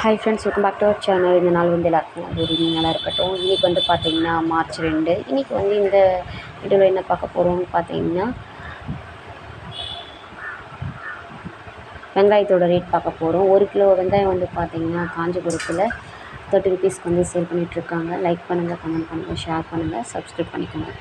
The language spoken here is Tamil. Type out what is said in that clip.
Hi friends welcome back to our channel இந்த நாள் வந்து எல்லாருக்கும் ஒரு நல்லா இருக்கட்டும். இன்றைக்கி வந்து பார்த்தீங்கன்னா மார்ச் ரெண்டு. இன்றைக்கி வந்து இந்த வீடியோவில் என்ன பார்க்க போகிறோம்னு பார்த்தீங்கன்னா வெங்காயத்தோட ரேட் பார்க்க போகிறோம் ஒரு கிலோ வெங்காயம் வந்து பார்த்தீங்கன்னா காஞ்சிபுரத்தில் தேர்ட்டி ருபீஸ்க்கு வந்து சேல் பண்ணிகிட்ருக்காங்க லைக் பண்ணுங்கள் கமெண்ட் பண்ணுங்கள் ஷேர் பண்ணுங்கள் சப்ஸ்கிரைப் பண்ணிக்கோங்க.